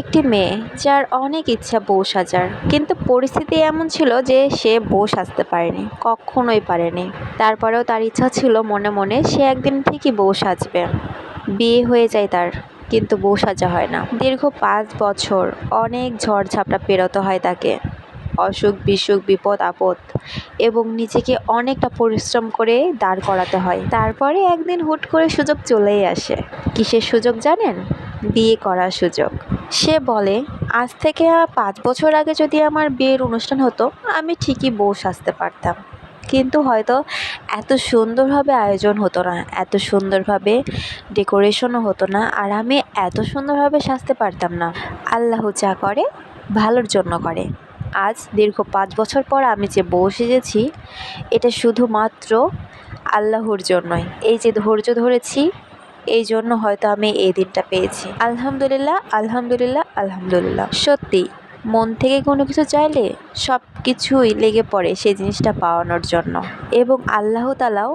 একটি মেয়ে যার অনেক ইচ্ছা বউ সাজার, কিন্তু পরিস্থিতি এমন ছিল যে সে বউ সাজতে পারেনি, কখনোই পারেনি। তারপরেও তার ইচ্ছা ছিল মনে মনে সে একদিন ঠিকই বউ সাজবে। বিয়ে হয়ে যায় তার, কিন্তু বউ সাজা হয় না। দীর্ঘ পাঁচ বছর অনেক ঝড় ঝাপটা পেরোতে হয় তাকে। অসুখ, বিসুখ, বিপদ, আপদ, এবং নিজেকে অনেকটা পরিশ্রম করে দাঁড় করাতে হয়। তারপরে একদিন হুট করে সুযোগ চলেই আসে। কিসের সুযোগ জানেন? বিয়ে করার সুযোগ। সে বলে, আজ থেকে পাঁচ বছর আগে যদি আমার বিয়ের অনুষ্ঠান হতো, আমি ঠিকই বউ সাজতে পারতাম। কিন্তু হয়তো এত সুন্দরভাবে আয়োজন হতো না, এত সুন্দরভাবে ডেকোরেশনও হতো না, আর আমি এত সুন্দরভাবে সাজতে পারতাম না। আল্লাহ যা করে, ভালোর জন্য করে। আজ দীর্ঘ পাঁচ বছর পর আমি যে বউ সেজেছি, এটা শুধুমাত্র আল্লাহর জন্যই। এই যে ধৈর্য ধরেছি এই জন্য হয়তো আমি এই দিনটা পেয়েছি। আলহামদুলিল্লাহ আলহামদুলিল্লাহ আলহামদুলিল্লাহ। সত্যি, মন থেকে কোনো কিছু চাইলে সব কিছুই লেগে পড়ে সেই জিনিসটা পাওয়ানোর জন্য। এবং আল্লাহ তালাও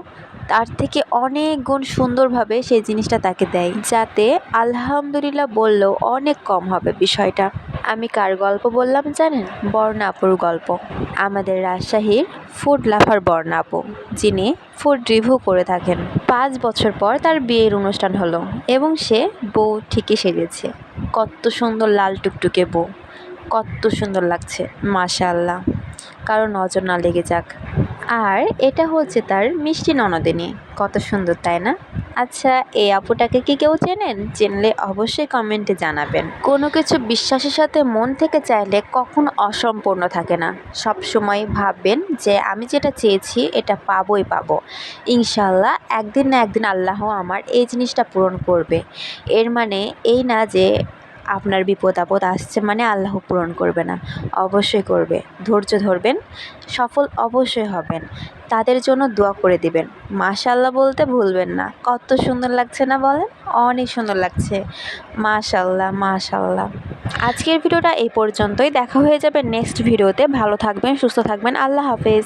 তার থেকে অনেক গুণ সুন্দরভাবে সেই জিনিসটা তাকে দেয়, যাতে আলহামদুলিল্লাহ বললেও অনেক কম হবে বিষয়টা। আমি কার গল্প বললাম জানেন? বর্ণাপুর গল্প। আমাদের রাজশাহীর ফুড লাভার বর্ণা আপু যিনি ফুড রিভিউ করে থাকেন। পাঁচ বছর পর তার বিয়ের অনুষ্ঠান হলো এবং সে বউ ঠিকই সেজেছে। কত সুন্দর লাল টুকটুকে বউ। কত সুন্দর লাগছে, মাশাআল্লাহ। কারও নজর না লেগে যাক। আর এটা হচ্ছে তার মিষ্টি ননদিনী। কত সুন্দর, তাই না? আচ্ছা এই আপুটাকে কি কেউ চেনেন? চেনলে অবশ্যই কমেন্টে জানাবেন। কোনো কিছু বিশ্বাসের সাথে মন থেকে চাইলে কখন অসম্পূর্ণ থাকে না। সব সময় ভাববেন যে, আমি যেটা চেয়েছি, এটা পাবই পাবো। ইনশাল্লাহ একদিন না একদিন আল্লাহ আমার এই জিনিসটা পূরণ করবে। এর মানে এই না যে আপনার বিপদ আপদ আসছে মানে আল্লাহ পূরণ করবে না। অবশ্যই করবে। ধৈর্য ধরবেন, সফল অবশ্যই হবেন। তাদের জন্য দোয়া করে দিবেন। মাশাল্লাহ বলতে ভুলবেন না। কত সুন্দর লাগছে না বলেন? অনেক সুন্দর লাগছে। মাশাল্লাহ মাশাল্লাহ আজকের ভিডিওটা এই পর্যন্তই। দেখা হয়ে যাবে নেক্সট ভিডিওতে। ভালো থাকবেন, সুস্থ থাকবেন। আল্লাহ হাফেজ।